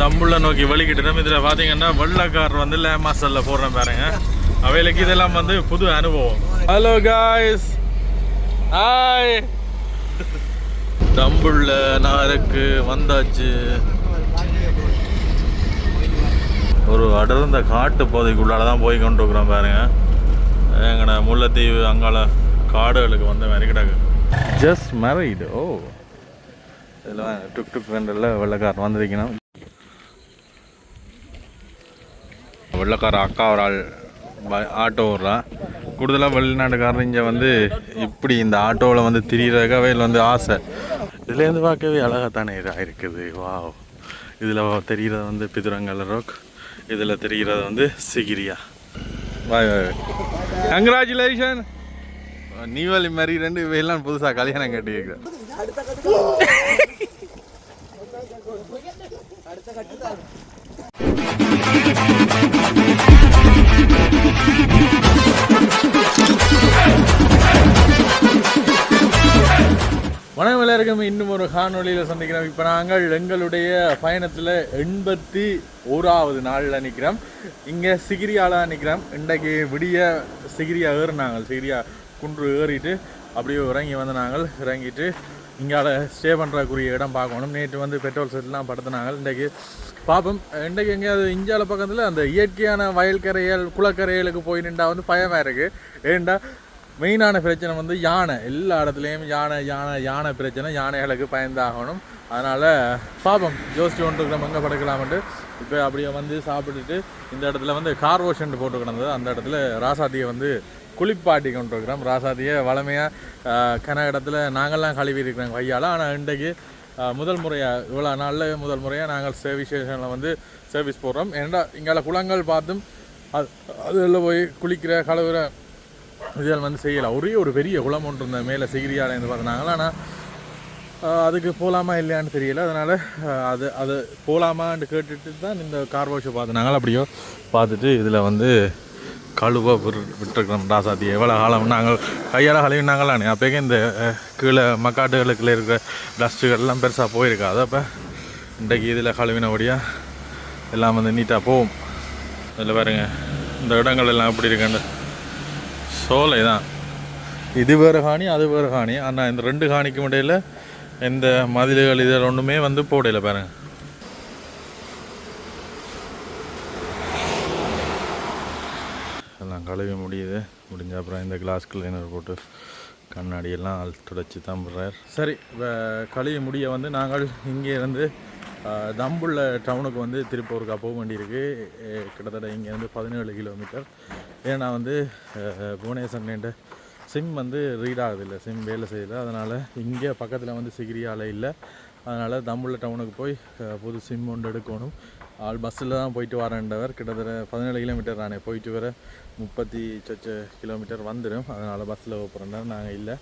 தம்புள்ள நோக்கி வலிக்கிட்டு இதில் பார்த்தீங்கன்னா வெள்ளக்கார் வந்து லேமாசல்ல போடுறேன் பாருங்க. அவைகளுக்கு இதெல்லாம் வந்து புது அனுபவம். ஹலோ காய்ஸ் ஹாய் தம்புள்ள நாருக்கு வந்தாச்சு. ஒரு அடர்ந்த காட்டு பகுதிக்குள்ளால தான் போய் கொண்டு இருக்கிறோம் பாருங்க. எங்கட முல்லைத்தீவு அங்கால காடுகளுக்கு வந்த மாதிரி கிடக்கு. ஜஸ்ட் மேரீடு ஓ. இதெல்லாம் டுக் டுக் ரெண்டில் வெள்ளக்காரன் வந்திருக்கணும். வெள்ளக்கார அக்கா ஒரு ஆள் ஆட்டோ ஓடுறா. கூடுதலாக வெளிநாட்டுக்காரர் இங்கே வந்து இப்படி இந்த ஆட்டோவில் வந்து திரியிறதுக்கு அவையில் வந்து ஆசை. இதுலேருந்து பார்க்கவே அழகாக தானே இருக்குது வா இதில் தெரிகிறது வந்து பிதுரங்கல் ரோக். இதில் தெரிகிறது வந்து சிகிரியா. வாய் வாய் கங்க்ராச்சுலேஷன் நீவாலி மாதிரி ரெண்டு இவையெல்லாம் புதுசாக கல்யாணம் கட்டி வைக்கிறேன் வணக்கம் இன்னும் ஒரு காணொளியில் சந்திக்கிறோம். இப்போ நாங்கள் எங்களுடைய பயணத்தில் எண்பத்தி ஓராவது நாளில் நிற்கிறோம் இங்கே சிகிரியாவில் நிற்கிறோம் இன்றைக்கு விடிய சிகிரியா ஏறினாங்க. சிகிரியா குன்று ஏறிட்டு அப்படியே இறங்கி வந்து நாங்கள் இறங்கிட்டு இங்கால ஸ்டே பண்ணுறக்குரிய இடம் பார்க்கணும். நேற்று வந்து பெட்ரோல் செட்லாம் படுத்தினாங்க. இன்றைக்கு பார்ப்போம் இன்றைக்கு எங்கேயாவது இந்தியாவில் பக்கத்தில் அந்த இயற்கையான வயல்கரைகள் குளக்கரைகளுக்கு போய் நின்றா வந்து பயமாக இருக்குது ஏண்டா? மெயினான பிரச்சனை வந்து யானை. எல்லா இடத்துலையும் யானை யானை யானை பிரச்சனை யானைகளுக்கு பயந்தாகணும். அதனால் பாப்போம் ஜோஸ்டி ஒன்று எங்கே படுக்கலாம்ட்டு இப்போ அப்படியே வந்து சாப்பிட்டுட்டு இந்த இடத்துல வந்து கார் ஓஷன் போட்டு கிடந்தது. அந்த இடத்துல ராசாத்தியை வந்து குளிப்பாட்டி கொண்டு இருக்கிறோம். ராசாத்தியை வளமையாக கன இடத்துல நாங்கள்லாம் கழுவி இருக்கிறோம் கையால். ஆனால் இன்றைக்கு முதல் முறையாக இவ்வளோ நாளில் முதல் முறையாக நாங்கள் சர்வீஸ் ஸ்டேஷனில் வந்து சர்வீஸ் போடுறோம். ஏன்னா இங்கே குளங்கள் பார்த்தும் அது அதில் போய் குளிக்கிற கழுவுற இதில் வந்து செய்யலாம். ஒரே ஒரு பெரிய குளம் ஒன்று இருந்த மேலே சிகிரியாலேருந்து பார்த்தாங்களா ஆனால் அதுக்கு போகலாமா இல்லையான்னு தெரியல. அதனால் அது அது போகலாமான்னு கேட்டுட்டு தான் இந்த கார் வாஷை பார்த்துனாங்களா அப்படியோ பார்த்துட்டு இதில் வந்து கழுவ விட்டு விட்டுருக்கிறோம். ராசாத்தி எவ்வளோ காலம் நாங்கள் கையால் கழுவினாங்களானே. அப்போக்கே இந்த கீழே மக்காட்டுகளுக்குள்ள இருக்கிற டஸ்ட்டுகள்லாம் பெருசாக போயிருக்காது அப்போ இன்றைக்கு இதில் கழுவினபடியாக எல்லாம் வந்து நீட்டாக போகும். இதில் பாருங்க இந்த இடங்கள் எல்லாம் எப்படி இருக்குன்னு சோலை தான் இது வேறு காணி அது வேறு காணி. ஆனால் இந்த ரெண்டு ஹானிக்கும் இடையில எந்த மதில்கள் இதில் ஒன்றுமே வந்து போடையில் பாருங்க. எல்லாம் கழுவி முடியுது. முடிஞ்ச அப்புறம் இந்த கிளாஸ் கிளீனர் போட்டு கண்ணாடியெல்லாம் துடைச்சி தான் போடுறார். சரி இப்போ கழுவி முடிய வந்து நாங்கள் இங்கே இருந்து தம்புள்ள டவுனுக்கு வந்து திருப்பூருக்கா போக வேண்டியிருக்கு. கிட்டத்தட்ட இங்கேருந்து பதினேழு கிலோமீட்டர் ஏன்னா வந்து புவனேஸ்வரன் புவனேஸ்வரன்ட்டு சிம் வந்து ரீட் ஆகுதில்ல சிம் வேலை செய்யல. அதனால் இங்கே பக்கத்தில் வந்து சிகிரியால் இல்லை. அதனால் தம்புள்ள டவுனுக்கு போய் புது சிம் ஒன்று எடுக்கணும். ஆள் பஸ்ஸில் தான் போயிட்டு வரேன்றவர் கிட்டத்தட்ட பதினேழு கிலோமீட்டர் நானே போயிட்டு வர முப்பத்தி சொச்ச கிலோமீட்டர் வந்துடும் அதனால் பஸ்ஸில் போகிறேன் நாங்கள் இல்லை.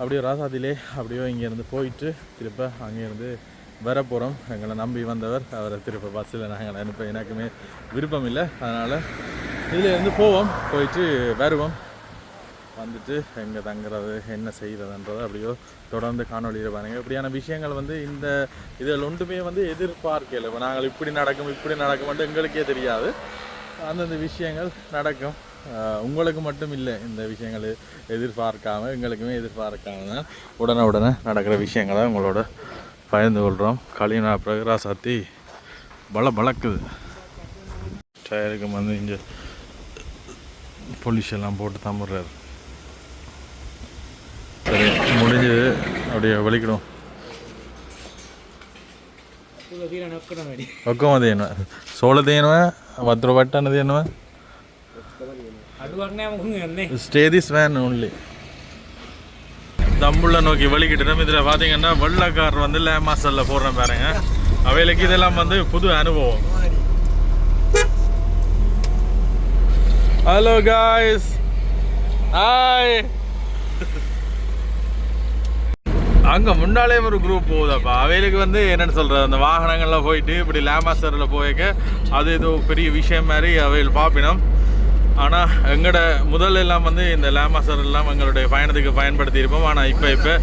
அப்படியே ராசாதிலே அப்படியே இங்கேருந்து போயிட்டு திருப்ப அங்கேருந்து வர போகிறோம் எங்களை நம்பி வந்தவர். அவரை திருப்ப பஸ்ஸில் நாங்கள் அனுப்ப எனக்குமே விருப்பம் இல்லை. அதனால் இதில் இருந்து போவோம். போயிட்டு வருவோம். வந்துட்டு எங்கே தங்குறது என்ன செய்கிறதுன்றது அப்படியோ தொடர்ந்து காணொலியில் பாருங்கள் இப்படியான விஷயங்கள் வந்து இந்த இதில் ஒன்றுமே வந்து எதிர்பார்க்கல. இப்போ நாங்கள் இப்படி நடக்கும் இப்படி நடக்கும்ட்டு எங்களுக்கே தெரியாது. அந்தந்த விஷயங்கள் நடக்கும். உங்களுக்கு மட்டும் இல்லை. இந்த விஷயங்கள் எதிர்பார்க்காம எங்களுக்குமே எதிர்பார்க்காம தான் உடனே உடனே நடக்கிற விஷயங்களை உங்களோட பகிர்ந்து கொள்கிறோம் கலினா பிரகராசாத்தி பல பழக்குது டயருக்கு வந்து இங்கே பொலிஷ் போட்டு தான் விடுறாரு சரி முடிஞ்சு அப்படியே வலிக்கணும் ஒக்கம் அது என்ன சோளத்தை என்ன வத்திர பட்டானது என்ன ஸ்டேதிஸ் வேன் ஒன்லி தம்புள்ள நோக்கி வலிக்கிட்டு தான் இதில் பார்த்தீங்கன்னா வெள்ளக்கார் வந்து லே போடுறேன் பாருங்க. அவைகளுக்கு இதெல்லாம் வந்து புது அனுபவம். ஹலோ காய்ஸ் ஹாய் அங்கே முன்னாலே ஒரு குரூப் போகுதாப்பா. அவைகளுக்கு வந்து என்னன்னு சொல்கிறது அந்த வாகனங்களில் போயிட்டு இப்படி லேமாஸ்டரில் போயிருக்க அது ஏதோ பெரிய விஷயம் மாதிரி அவைகள் பார்ப்பினோம் ஆனால் எங்களோட முதல் எல்லாம் வந்து இந்த லேமாஸ்டர் எல்லாம் எங்களுடைய பயணத்துக்கு பயன்படுத்தி இருப்போம். ஆனால் இப்போ இப்போ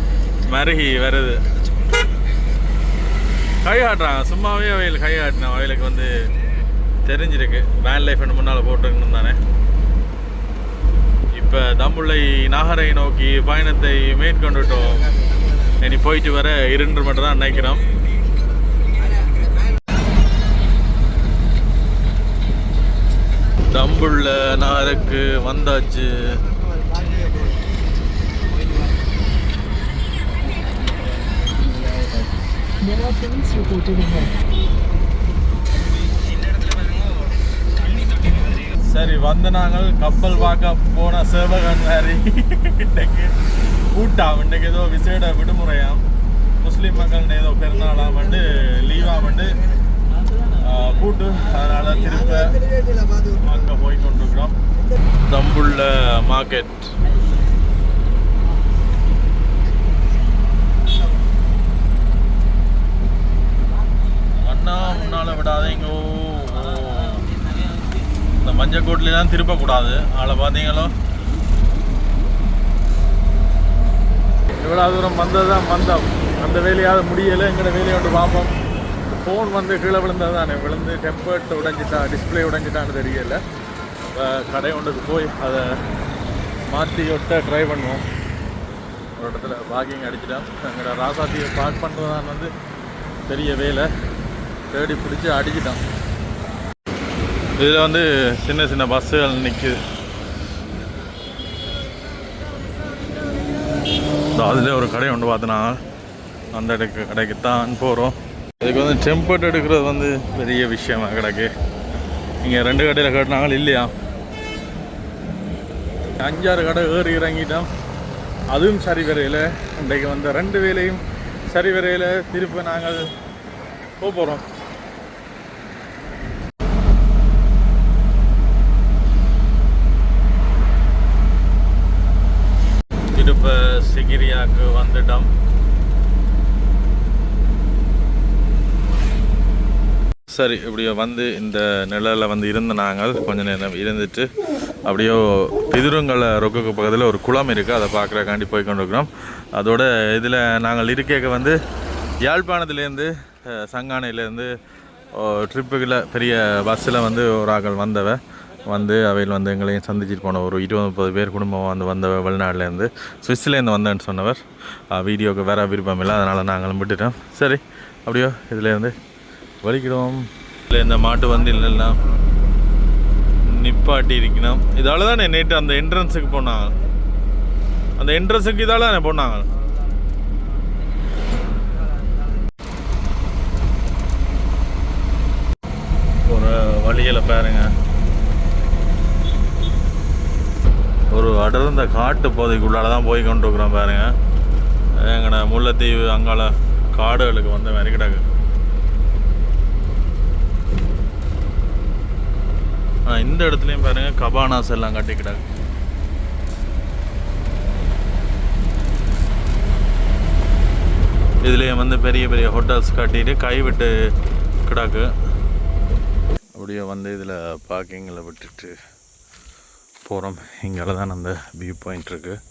மருகி வருது. கை ஆட்டுறாங்க சும்மாவே அவையில் கை ஆட்டினோம் அவைகளுக்கு வந்து தெரிஞ்சிருக்கு. வேன் லைஃப் முன்னால் போட்டுருக்கணும் தானே. இப்போ தம்புள்ளை நாகரை நோக்கி பயணத்தை மேற்கொண்டுட்டோம். இனி போயிட்டு வர இருன்று மட்டும் தான் நினைக்கிறோம். தம்புள்ள நாகருக்கு வந்தாச்சு. There are things reported ahead. சரி வந்து நாங்கள் கப்பல் பார்க்க போன சேவகன் மாதிரி இன்னைக்கு கூட்டாம் இன்னைக்கு ஏதோ விசேட விடுமுறையாம். முஸ்லீம் மக்கள் ஏதோ பெருநாளாம் வந்து லீவாக வந்து கூட்டு அதனால திருப்ப அங்கே போய் கொண்டிருக்கிறோம். தம்புள்ள மார்க்கெட். அண்ணா முன்னால விடாதீங்க இந்த மஞ்சள் கோட்லாம் திருப்பக்கூடாது. அதில் பார்த்தீங்களோ? இவ்வளோ தூரம் வந்தது தான் வந்தோம் அந்த வேலையாவது முடியலை. எங்களோட வேலையை வந்து பார்ப்போம். ஃபோன் வந்து கீழே விழுந்தது தானே விழுந்து டெம்பர்ட் உடைஞ்சிட்டா டிஸ்பிளே உடைஞ்சிட்டான்னு தெரியல. அப்ப கடை ஒன்றுக்கு போய் அதை மாற்றி ஒட்ட ட்ரை பண்ணுவோம். ஒரு இடத்துல வாக்கிங் அடிச்சிட்டோம். எங்களோட ராசாத்தியை பார்க் பண்ணுறதான் வந்து பெரிய வேலை. தேடி பிடிச்சி அடிக்கிட்டோம் இதில் வந்து சின்ன சின்ன பஸ்ஸுகள் நிற்குது அதில் ஒரு கடை ஒன்று பார்த்தனா அந்த இடக்கு கடைக்கு தான் போகிறோம் இதுக்கு வந்து டெம்பர்ட் எடுக்கிறது வந்து பெரிய விஷயமா கிடக்கு. இங்கே ரெண்டு கடையில் கட்டினாங்க இல்லையா? அஞ்சாறு கடை ஏறி இறங்கிட்டோம். அதுவும் சரி வரையில். இன்றைக்கு வந்த ரெண்டு வேலையும் சரி வரையில். திருப்பி நாங்கள் போக போகிறோம் திருப்ப சிகிரியாவுக்கு வந்துட்டோம் சரி இப்படியோ வந்து இந்த நிழலில் வந்து இருந்த நாங்கள் கொஞ்ச நேரம் இருந்துட்டு அப்படியோ பிதுருங்கலை ரொக்குக்கு பக்கத்தில் ஒரு குளம் இருக்குது அதை பார்க்குறக்காண்டி போய் கொண்டிருக்கிறோம். அதோட இதில் நாங்கள் இருக்கைக்கு வந்து யாழ்ப்பாணத்துலேருந்து சங்கானையிலேருந்து ட்ரிப்புகளில் பெரிய பஸ்ஸில் வந்து ஒரு ஆக்கள் வந்தவ வந்து அவையில் வந்து எங்களையும் சந்திச்சிட்டு போன ஒரு இருபது முப்பது பேர் குடும்பம் வந்து வந்த வெளிநாட்டிலேருந்து சுவிஸ்லேருந்து வந்தேன்னு சொன்னவர். வீடியோவுக்கு வேறு விருப்பம் இல்லை அதனால் நாங்களும் விட்டுட்டோம். சரி அப்படியோ இதுலேருந்து வலிக்கிறோம். இல்லை இந்த மாட்டு வண்டியிலெல்லாம் நிப்பாட்டி இருக்கணும். இதால தானே நேற்று அந்த என்ட்ரன்ஸுக்கு போனாங்க. அந்த என்ட்ரன்ஸுக்கு இதால தானே போனாங்க. ஒரு வழியில் பாருங்க. ஒரு அடர்ந்த காட்டு பகுதிக்குள்ளால தான் போய் கொண்டு இருக்கிறோம் பாருங்க. எங்கட முல்லைத்தீவு அங்கால காடுகளுக்கு வந்த மாதிரி கிடக்கு இந்த இடத்துலையும் பாருங்க கபானாஸ் எல்லாம் கட்டிக்கிட்டாங்க. இதுலேயும் வந்து பெரிய பெரிய ஹோட்டல்ஸ் கட்டிட்டு கைவிட்டு கிடக்கு. அப்படியே வந்து இதில் பார்க்கிங்கில் விட்டுட்டு போகிறோம் இங்கே தான் அந்த வியூ பாயிண்ட் இருக்குது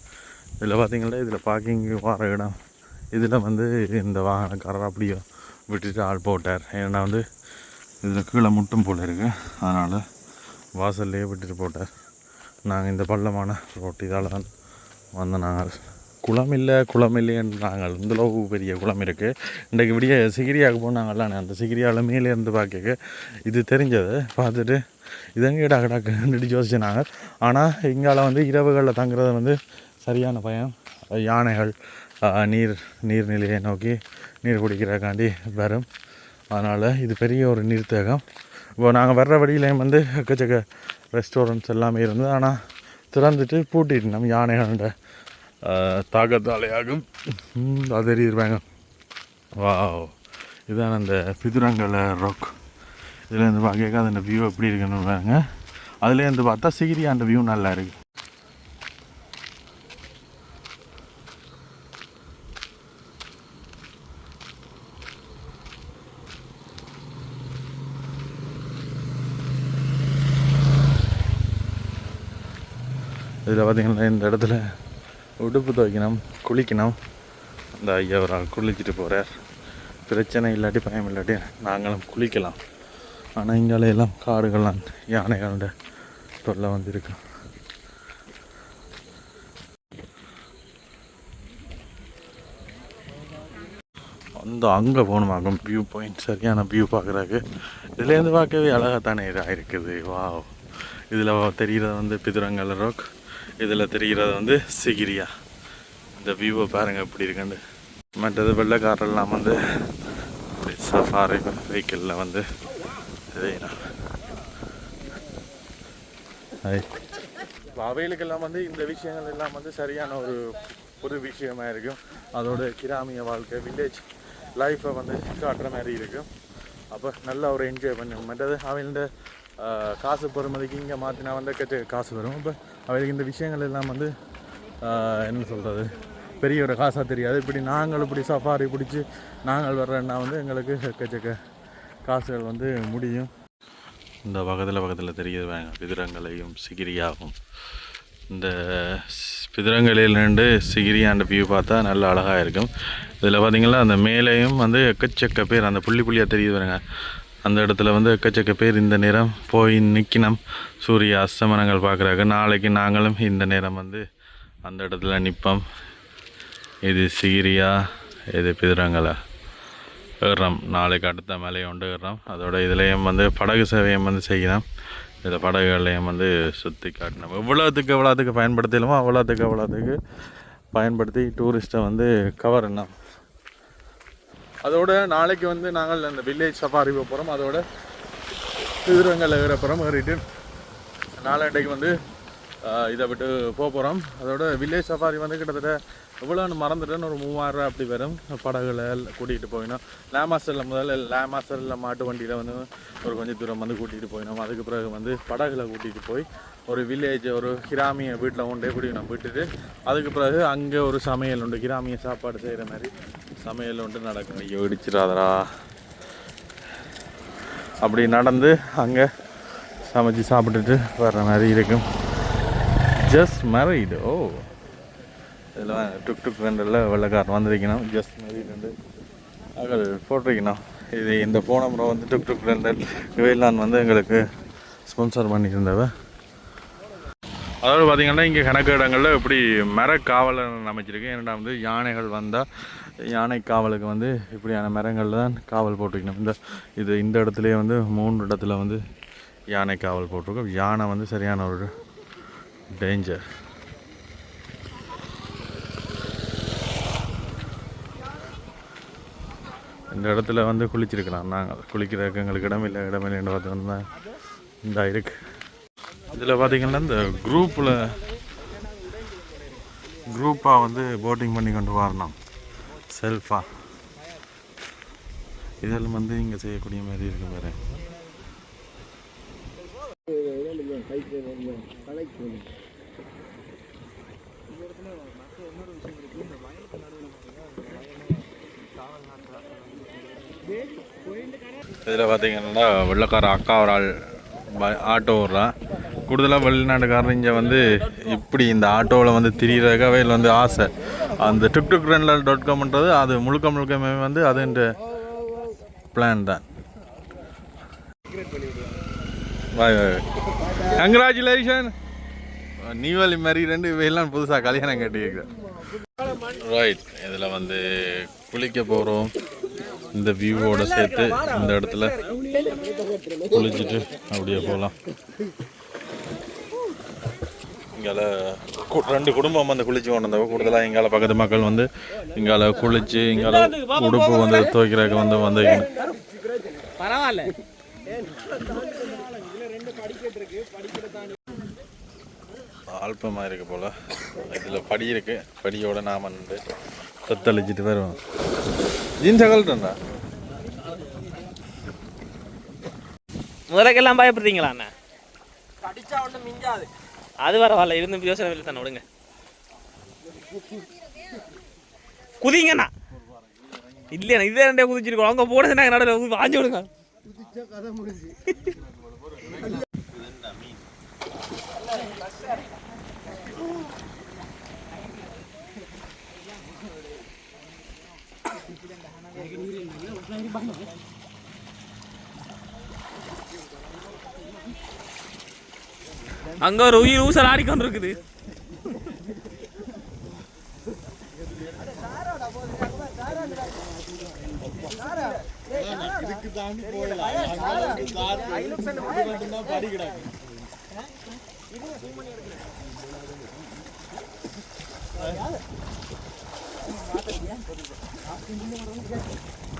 இதில் பார்த்தீங்கன்னா இதில் பார்க்கிங் வர இடம். இதில் வந்து இந்த வாகனக்காரர் அப்படியே விட்டுட்டு ஆள் போட்டார். ஏன்னா வந்து இதில் கீழே முட்டும் போல் இருக்குது அதனால் வாசல்லையே விட்டுட்டு போட்டார். நாங்கள் இந்த பள்ளமான ரோட்டு இதால் தான் வந்த நாங்கள் குளம் இல்லை குளம் இல்லைன்னு நாங்கள் இந்தளவு பெரிய குளம் இருக்குது இன்றைக்கு விடிய சிகிரியாவுக்கு போனாங்கல்ல அந்த சிகிரியாவில் மேலே இருந்து பார்க்க இது தெரிஞ்சது. பார்த்துட்டு இதங்க இடா கிடாக்குன்னு யோசிச்சு நாங்கள் ஆனால் இங்கால வந்து இரவுகளில் தங்குறது வந்து சரியான பயம். யானைகள் நீர் நீர்நிலையை நோக்கி நீர் குடிக்கிறக்காண்டி வரும். அதனால் இது பெரிய ஒரு நீர்த்தேகம். இப்போ நாங்கள் வர்ற வழியிலையும் வந்து எக்கச்சக்க ரெஸ்டாரண்ட்ஸ் எல்லாமே இருந்தது. ஆனால் திறந்துட்டு பூட்டிட்டு நம்ம யானைகளோட தாக்கத்தாலையாகும் அது தெரியுறாங்க வா இதான் அந்த பிதுரங்கலை ராக் இதில் இருந்து பார்க்க அந்த வியூ எப்படி இருக்குன்னு பாருங்க. அதுலேருந்து பார்த்தா சிகிரி அந்த வியூ நல்லா இருக்குது பார்த்தீங்கன்னா இந்த இடத்துல. உடுப்பு துவைக்கணும் குளிக்கணும். அந்த ஐயா ஒரு குளிச்சுட்டு போகிறார் பிரச்சனை இல்லாட்டி பயம் இல்லாட்டி நாங்களும் குளிக்கலாம். ஆனால் இங்காலையெல்லாம் காடுகள்லாம் யானைகளோட தொல்லை வந்து அந்த அங்கே போகணுமாக்கும் வியூ பாயிண்ட் சரியான வியூ பார்க்குறாக்கு இதுலேருந்து பார்க்கவே அழகாக தானே இதாக இருக்குது. வா இதில் தெரிகிறது வந்து பிதுரங்கல் ரோக் இதில் தெரிகிறது வந்து சிகிரியா. இந்த வியூவை பாருங்கள் எப்படி இருக்குன்னு. மற்றது வெள்ளைக்காரெல்லாம் வந்து சஃபாரி வெஹிக்கிளில் வந்து செய்யலாம் அவைகளுக்கெல்லாம் வந்து இந்த விஷயங்கள் எல்லாம் வந்து சரியான ஒரு புது விஷயமா இருக்கும். அதோட கிராமிய வாழ்க்கை வில்லேஜ் லைஃப்பை வந்து காட்டுற மாதிரி இருக்கும். அப்போ நல்ல ஒரு என்ஜாய் பண்ண மற்றது அவங்களோட காசு பொறுமதிக்கு இங்கே மாற்றினா வந்து காசு வரும். இப்போ அவருக்கு இந்த விஷயங்கள் எல்லாம் வந்து என்ன சொல்கிறது பெரிய ஒரு காசாக தெரியாது. இப்படி நாங்கள் இப்படி சஃபாரி பிடிச்சி நாங்கள் வர்றோன்னா வந்து எங்களுக்கு எக்கச்சக்க காசுகள் வந்து முடியும். இந்த பக்கத்தில் பக்கத்தில் தெரியுது வாங்க பிதிரங்கலையும் சிகிரியாகும். இந்த ஸ்- சிகிரியாண்ட வியூ பார்த்தா நல்ல அழகாக இருக்கும். இதில் பார்த்தீங்கன்னா அந்த மேலேயும் வந்து எக்கச்சக்க பேர் அந்த புள்ளி புள்ளியாக தெரியுது பாருங்க. அந்த இடத்துல வந்து எக்கச்சக்க பேர் இந்த நேரம் போய் நிற்கணும் சூரிய அஸ்தமனங்கள் பார்க்குறாங்க. நாளைக்கு நாங்களும் இந்த நேரம் வந்து அந்த இடத்துல நிற்போம் இது சிகிரியா இது பிதுரங்களா ஏறுறோம். நாளைக்கு அடுத்த மலையை உண்டு ஏறுறோம். அதோட இதுலேயும் வந்து படகு சேவையும் வந்து செய்யணும். இதில் படகுகளையும் வந்து சுற்றி காட்டணும். எவ்வளோத்துக்கு எவ்வளோத்துக்கு பயன்படுத்தலுமோ அவ்வளோத்துக்கு அவ்வளோத்துக்கு பயன்படுத்தி டூரிஸ்ட்டை வந்து கவரணும். அதோட நாளைக்கு வந்து நாங்கள் அந்த வில்லேஜ் சஃபாரி போகிறோம் அதோட குதிரங்கள் ஏறப்புறம் ஏறிட்டு நாளடைக்கு வந்து இதை விட்டு போக போகிறோம் அதோட வில்லேஜ் சஃபாரி வந்து கிட்டத்தட்ட எவ்வளோன்னு மறந்துட்டேன்னு ஒரு மூவாயிரம் அப்படி வரும். படகுல கூட்டிகிட்டு போயினோம். லேமாஸ்டரில் முதல்ல லேமாஸ்டரில் மாட்டு வண்டியில் வந்து ஒரு கொஞ்சம் தூரம் வந்து கூட்டிகிட்டு போயினோம். அதுக்கு பிறகு வந்து படகுல கூட்டிகிட்டு போய் ஒரு வில்லேஜ் ஒரு கிராமிய வீட்டில் கொண்டே கூட்டிகிட்டு விட்டுட்டு அதுக்கு பிறகு அங்கே ஒரு சமையல் உண்டு. கிராமிய சாப்பாடு செய்கிற மாதிரி சமையல் உண்டு நடக்கும். ஐயோ இடிச்சிடாதடா. அப்படி நடந்து அங்கே சமைச்சு சாப்பிட்டுட்டு வர்ற மாதிரி இருக்கும். ஜஸ்ட் மேரீடு ஓ. இதெல்லாம் டுக் டுக் வெண்டரில் வெள்ளைக்காரன் வந்திருக்கணும். ஜஸ்ட் மேரிடு அகள் போட்டிருக்கணும். இது இந்த போன முறை வந்து டுக் டுக் வெண்டர் இவையெல்லாம் வந்து எங்களுக்கு ஸ்பான்சர் பண்ணியிருந்தவ. அதாவது பார்த்தீங்கன்னா இங்கே கணக்கு இடங்களில் இப்படி மரக்காவலர் அமைச்சிருக்கு. ஏன்னா வந்து யானைகள் வந்தால் யானை காவலுக்கு வந்து இப்படியான மரங்களில் தான் காவல் போட்டிருக்கணும் இந்த இது இந்த இடத்துலையே வந்து மூன்று இடத்துல வந்து யானை காவல் போட்டிருக்கோம். யானை வந்து சரியான ஒரு டேஞ்சர் இந்த இடத்துல வந்து குளிச்சிருக்கலாம். நாங்கள் குளிக்கிறதுக்கு எங்களுக்கு இடம் இல்லை. இடம் இல்லைன்னு பார்த்தோம்னா இந்த இருக்கு. இதில் பார்த்தீங்கன்னா இந்த குரூப்பில் குரூப்பாக வந்து போட்டிங் பண்ணி கொண்டு வரணும். செல்ஃபாக இதெல்லாம் வந்து இங்கே செய்யக்கூடிய மாதிரி இருக்கு பாரு. இதில் பார்த்தீங்கன்னா வெள்ளக்கார அக்கா ஒரு ஆள் ஆட்டோ ஓடுறான். கூடுதலாக வெளிநாட்டுக்காரர் இங்கே வந்து இப்படி இந்த ஆட்டோவில் வந்து திரியிறதுக்காகவே இதில் வந்து ஆசை. அந்த டுக் டுக் ரெண்டல் டாட் காம்ன்றது அது முழுக்க முழுக்கமே வந்து அதுன்ற பிளான் தான். கங்க்ராச்சுலேஷன் நீவலி மாதிரி ரெண்டு இவையெல்லாம் புதுசாக கல்யாணம் கட்டிக்கிறேன் ரைட் இதில் வந்து குளிக்க போகிறோம். இந்த வியூவோட சேர்த்து இந்த இடத்துல குளிச்சுட்டு அப்படியே போகலாம் இங்கால ரெண்டு குடும்பம் வந்து குளிச்சு கொண்டு வந்தவங்க. கூடுதலாக எங்கால பக்கத்து மக்கள் வந்து இங்கால குளிச்சு இங்கால உடுப்பு வந்து துவைக்கிறதுக்கு வந்து வந்து பரவாயில்ல. அல்பமாக இருக்கு போல். இதில் படி இருக்கு. படியோட நாம நின்று தத்தளிச்சிட்டு வருவோம். ஜீன்ஸ் கழட்டுண்டா முதலக்கெல்லாம் பயப்படுறீங்களா அண்ணா? அது பரவாயில்ல இருந்து யோசனை இல்லை தானே விடுங்க. குதிங்கண்ணா. இல்லைண்ணா இதே ரெண்டே குதிச்சிருக்கோம். அவங்க போனது நாங்கள் நடுவில் வாங்கி விடுங்க. அங்க ஒரு உயிர் ஊசல் ஆடிக்கொண்டு இருக்குது இதுக்கு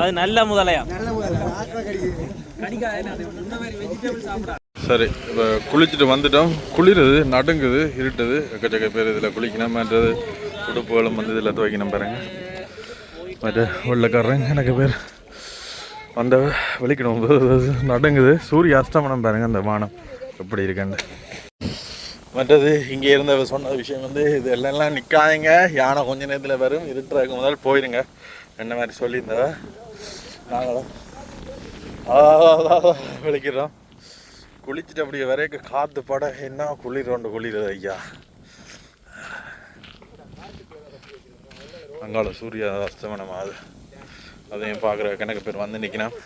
அது நல்ல முதலையா? சரி இப்போ குளிச்சுட்டு வந்துட்டோம். குளிருது நடுங்குது இருட்டுது. எக்கச்சக்க பேர் இதில் குளிக்கணும் மற்றது உடுப்புகளும் வந்து இதில் துவைக்கணும் பாருங்க. மற்ற வெள்ளக்காரங்க எனக்கு பேர் வந்த வலிக்கணும் நடுங்குது சூரிய அஸ்தமனம் பாருங்க அந்த வானம். எப்படி இருக்குன்னு. மற்றது இங்கே இருந்த சொன்ன விஷயம் வந்து இது எல்லாம் நிற்காதீங்க யானை கொஞ்ச நேரத்தில் வரும் இருட்டுறதுக்கு முதல் போயிருங்க. என்ன மாதிரி சொல்லியிருந்தவ? நாங்களும் விழிக்கிறோம் குளிச்சுட்டு அப்படியே வரைக்கும் காற்று பட என்ன குளிர் ஒன்று குளிருது ஐயா. அங்கால சூரிய அஸ்தமனம் அது அதையும் பார்க்குற கணக்கு பேர் வந்து நிற்கணும்